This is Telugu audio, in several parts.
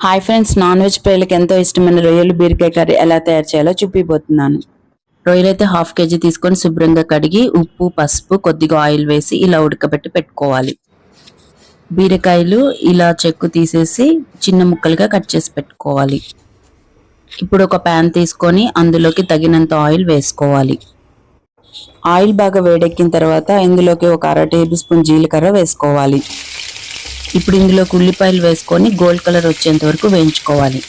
హాయ్ ఫ్రెండ్స్ నాన్ వెజ్ పిల్లలకి ఎంతో ఇష్టమైన రొయ్యలు బీరకాయ కర్రీ ఎలా తయారు చేయాలో చూపిపోతున్నాను రొయ్యలు అయితే హాఫ్ కేజీ తీసుకొని శుభ్రంగా కడిగి ఉప్పు పసుపు కొద్దిగా ఆయిల్ వేసి ఇలా ఉడకబెట్టి పెట్టుకోవాలి. బీరకాయలు ఇలా చెక్కు తీసేసి చిన్న ముక్కలుగా కట్ చేసి పెట్టుకోవాలి. ఇప్పుడు ఒక ప్యాన్ తీసుకొని అందులోకి తగినంత ఆయిల్ వేసుకోవాలి. ఆయిల్ బాగా వేడెక్కిన తర్వాత ఇందులోకి ఒక అర టేబుల్ స్పూన్ జీలకర్ర వేసుకోవాలి. ఇప్పుడు ఇందులోకి ఉల్లిపాయలు వేసుకొని గోల్డ్ కలర్ వచ్చేంత వరకు వేయించుకోవాలి.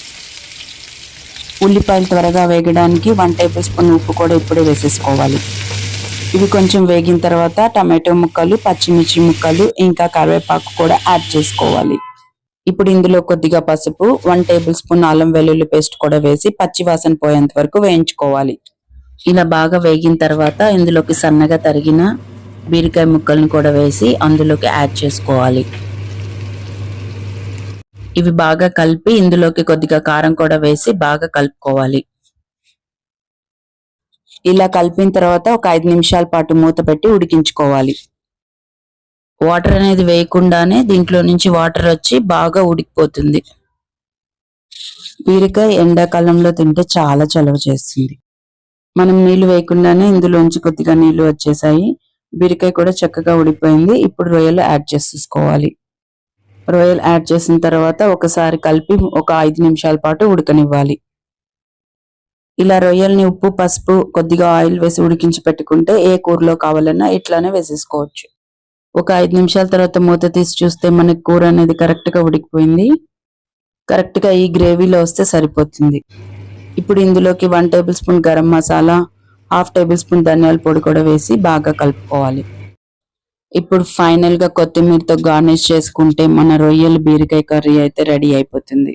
ఉల్లిపాయలు త్వరగా వేగడానికి వన్ టేబుల్ స్పూన్ ఉప్పు కూడా ఇప్పుడే వేసేసుకోవాలి. ఇవి కొంచెం వేగిన తర్వాత టమాటో ముక్కలు పచ్చిమిర్చి ముక్కలు ఇంకా కరివేపాకు కూడా యాడ్ చేసుకోవాలి. ఇప్పుడు ఇందులో కొద్దిగా పసుపు వన్ టేబుల్ స్పూన్ అల్లం వెల్లుల్లి పేస్ట్ కూడా వేసి పచ్చి వాసన పోయేంత వరకు వేయించుకోవాలి. ఇలా బాగా వేగిన తర్వాత ఇందులోకి సన్నగా తరిగిన బీరకాయ ముక్కల్ని కూడా వేసి అందులోకి యాడ్ చేసుకోవాలి. ఇవి బాగా కలిపి ఇందులోకి కొద్దిగా కారం కూడా వేసి బాగా కలుపుకోవాలి. ఇలా కలిపిన తర్వాత ఒక ఐదు నిమిషాల పాటు మూత పెట్టి ఉడికించుకోవాలి. వాటర్ అనేది వేయకుండానే దీంట్లో నుంచి వాటర్ వచ్చి బాగా ఉడికిపోతుంది. బీరకాయ ఎండాకాలంలో తింటే చాలా చలవ చేస్తుంది. మనం నీళ్ళు వేయకుండానే ఇందులోంచి కొద్దిగా నీళ్ళు వచ్చేసాయి. బీరకాయ కూడా చక్కగా ఉడిపోయింది ఇప్పుడు రొయ్యలు యాడ్ చేసేసుకోవాలి. రొయ్యలు యాడ్ చేసిన తర్వాత ఒకసారి కలిపి ఒక ఐదు నిమిషాల పాటు ఉడకనివ్వాలి. ఇలా రొయ్యల్ని ఉప్పు పసుపు కొద్దిగా ఆయిల్ వేసి ఉడికించి పెట్టుకుంటే ఏ కూరలో కావాలన్నా ఇట్లానే వేసేసుకోవచ్చు. ఒక ఐదు నిమిషాల తర్వాత మూత తీసి చూస్తే మనకి కూర అనేది కరెక్ట్గా ఉడికిపోయింది. కరెక్ట్గా ఈ గ్రేవీలో వస్తే సరిపోతుంది. ఇప్పుడు ఇందులోకి one table spoon garam masala half table spoon ధనియాల పొడి కూడా వేసి బాగా కలుపుకోవాలి. ఇప్పుడు ఫైనల్గా కొత్తిమీరతో గార్నిష్ చేసుకుంటే మన రొయ్యలు బీరకాయ కర్రీ అయితే రెడీ అయిపోతుంది.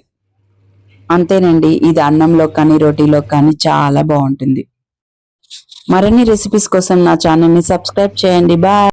అంతేనండి ఇది అన్నంలో కానీ రోటీలో కానీ చాలా బాగుంటుంది. మరిన్ని రెసిపీస్ కోసం నా ఛానల్ని సబ్స్క్రైబ్ చేయండి. బాయ్